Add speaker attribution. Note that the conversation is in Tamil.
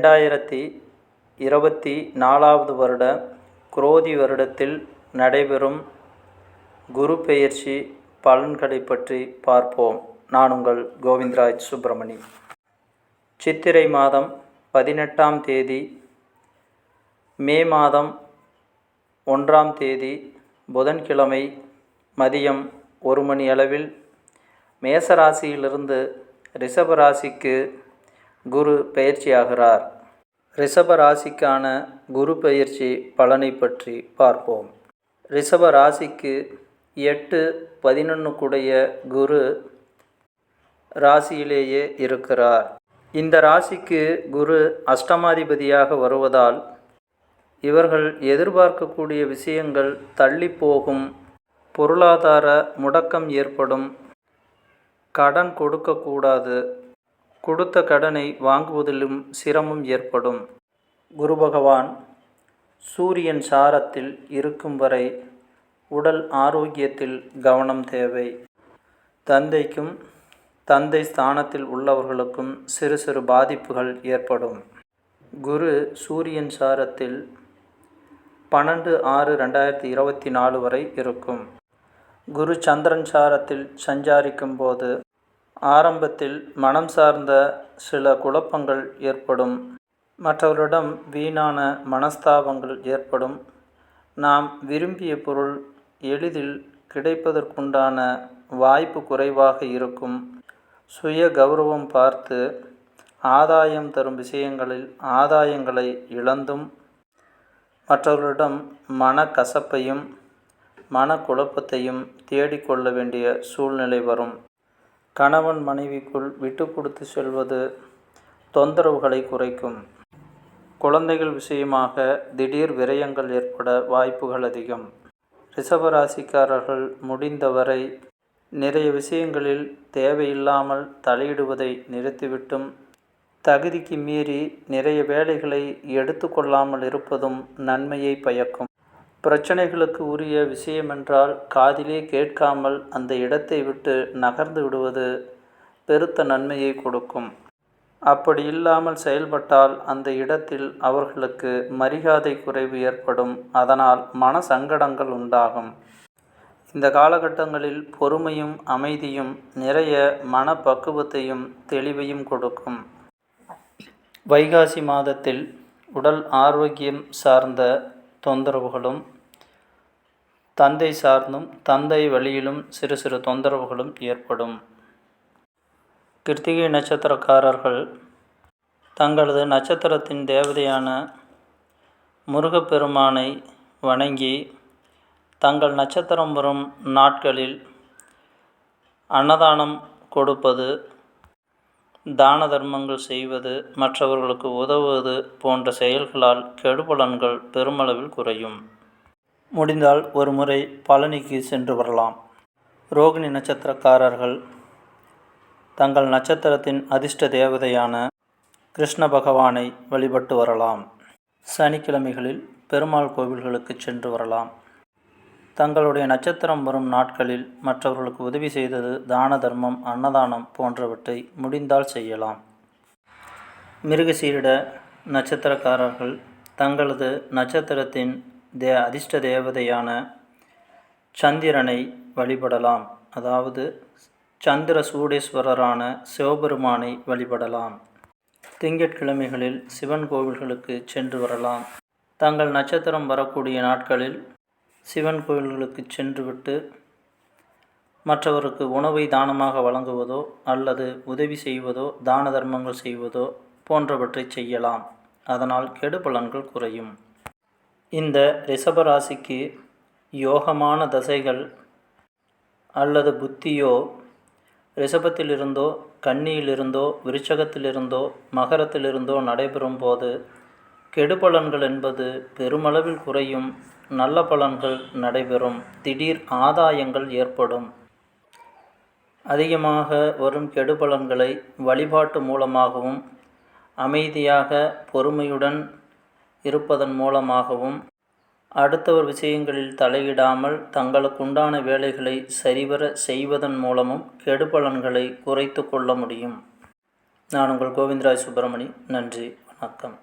Speaker 1: ரெண்டாயிரத்தி இருபத்தி நாலாவது வருட குரோதி வருடத்தில் நடைபெறும் குரு பெயர்ச்சி பலன்களை பற்றி பார்ப்போம். நான் உங்கள் கோவிந்தராஜ் சுப்பிரமணி சித்திரை மாதம் பதினெட்டாம் தேதி மே மாதம் ஒன்றாம் தேதி புதன்கிழமை மதியம் ஒரு மணி அளவில் மேசராசியிலிருந்து ரிஷபராசிக்கு குரு பெயர்ச்சியாகிறார். ரிஷபராசிக்கான குரு பயிற்சி பலனை பற்றி பார்ப்போம். ரிஷப ராசிக்கு எட்டு பதினொன்றுக்குடைய குரு ராசியிலேயே இருக்கிறார். இந்த ராசிக்கு குரு அஷ்டமாதிபதியாக வருவதால் இவர்கள் எதிர்பார்க்கக்கூடிய விஷயங்கள் தள்ளி போகும் பொருளாதார முடக்கம் ஏற்படும். கடன் கொடுக்கக்கூடாது. கொடுத்த கடனை வாங்குவதிலும் சிரமம் ஏற்படும். குரு பகவான் சூரியன் சாரத்தில் இருக்கும் வரை உடல் ஆரோக்கியத்தில் கவனம் தேவை. தந்தைக்கும் தந்தை ஸ்தானத்தில் உள்ளவர்களுக்கும் சிறு சிறு பாதிப்புகள் ஏற்படும். குரு சூரியன் சாரத்தில் பன்னெண்டு ஆறு ரெண்டாயிரத்தி இருபத்தி நாலு வரை இருக்கும். குரு சந்திரன் சாரத்தில் சஞ்சாரிக்கும் போது ஆரம்பத்தில் மனம் சார்ந்த சில குழப்பங்கள் ஏற்படும். மற்றவரிடம் வீணான மனஸ்தாபங்கள் ஏற்படும். நாம் விரும்பிய பொருள் எளிதில் கிடைப்பதற்குண்டான வாய்ப்பு குறைவாக இருக்கும். சுய கௌரவம் பார்த்து ஆதாயம் தரும் விஷயங்களில் ஆதாயங்களை இழந்தும் மற்றவர்களிடம் மனக்கசப்பையும் மனக்குழப்பத்தையும் தேடிக்கொள்ள வேண்டிய சூழ்நிலை வரும். கணவன் மனைவிக்குள் விட்டு கொடுத்து செல்வது தொந்தரவுகளை குறைக்கும். குழந்தைகள் விஷயமாக திடீர் விரயங்கள் ஏற்பட வாய்ப்புகள் அதிகம். ரிஷபராசிக்காரர்கள் முடிந்தவரை நிறைய விஷயங்களில் தேவையில்லாமல் தலையிடுவதை நிறுத்திவிட்டும். தகுதிக்கு மீறி நிறைய வேலைகளை எடுத்துக்கொள்ளாமல் இருப்பதும் நன்மையை பயக்கும். பிரச்சனைகளுக்கு உரிய விஷயமென்றால் காதிலே கேட்காமல் அந்த இடத்தை விட்டு நகர்ந்து விடுவது பெருத்த நன்மையை கொடுக்கும். அப்படி இல்லாமல் செயல்பட்டால் அந்த இடத்தில் அவர்களுக்கு மரியாதை குறைவு ஏற்படும். அதனால் மன சங்கடங்கள் உண்டாகும். இந்த காலகட்டங்களில் பொறுமையும் அமைதியும் நிறைய மனப்பக்குவத்தையும் தெளிவையும் கொடுக்கும். வைகாசி மாதத்தில் உடல் ஆரோக்கியம் சார்ந்த தொந்தரவுகளும் தந்தை சார்ந்தும் தந்தை வழியிலும் சிறு சிறு தொந்தரவுகளும் ஏற்படும். கிருத்திகை நட்சத்திரக்காரர்கள் தங்களது நட்சத்திரத்தின் தேவதையான முருகப்பெருமானை வணங்கி தங்கள் நட்சத்திரம் வரும் நாட்களில் அன்னதானம் கொடுப்பது தான தர்மங்கள் செய்வது மற்றவர்களுக்கு உதவுவது போன்ற செயல்களால் கெடுபலன்கள் பெருமளவில் குறையும். முடிந்தால் ஒரு முறை பழனிக்கு சென்று வரலாம். ரோகிணி நட்சத்திரக்காரர்கள் தங்கள் நட்சத்திரத்தின் அதிர்ஷ்ட தேவதையான கிருஷ்ண பகவானை வழிபட்டு வரலாம். சனிக்கிழமைகளில் பெருமாள் கோவில்களுக்கு சென்று வரலாம். தங்களுடைய நட்சத்திரம் வரும் நாட்களில் மற்றவர்களுக்கு உதவி செய்தது தான தர்மம் அன்னதானம் போன்றவற்றை முடிந்தால் செய்யலாம். மிருகசீரிட நட்சத்திரக்காரர்கள் தங்களது நட்சத்திரத்தின் தே அதிர்ஷ்ட தேவதையான சந்திரனை வழிபடலாம். அதாவது சந்திர சூடேஸ்வரரான சிவபெருமானை வழிபடலாம். திங்கட்கிழமைகளில் சிவன் கோவில்களுக்கு சென்று வரலாம். தங்கள் நட்சத்திரம் வரக்கூடிய நாட்களில் சிவன் கோவில்களுக்கு சென்றுவிட்டு மற்றவருக்கு உணவை தானமாக வழங்குவதோ அல்லது உதவி செய்வதோ தான தர்மங்கள் செய்வதோ போன்றவற்றை செய்யலாம். அதனால் கெடு பலன்கள் குறையும். இந்த ரிஷபராசிக்கு யோகமான தசைகள் அல்லது புத்தியோ ரிஷபத்திலிருந்தோ கன்னியிலிருந்தோ விருச்சகத்திலிருந்தோ மகரத்திலிருந்தோ நடைபெறும் போது கெடுபலன்கள் என்பது பெருமளவில் குறையும். நல்ல பலன்கள் நடைபெறும். திடீர் ஆதாயங்கள் ஏற்படும். அதிகமாக வரும் கெடுபலன்களை வழிபாட்டு மூலமாகவும் அமைதியாக பொறுமையுடன் இருப்பதன் மூலமாகவும் அடுத்தவர் விஷயங்களில் தலையிடாமல் தங்களுக்குண்டான வேலைகளை சரிவர செய்வதன் மூலமும் கெடுபலன்களை குறைத்து கொள்ள முடியும். நான் உங்கள் கோவிந்தராஜ் சுப்பிரமணி. நன்றி. வணக்கம்.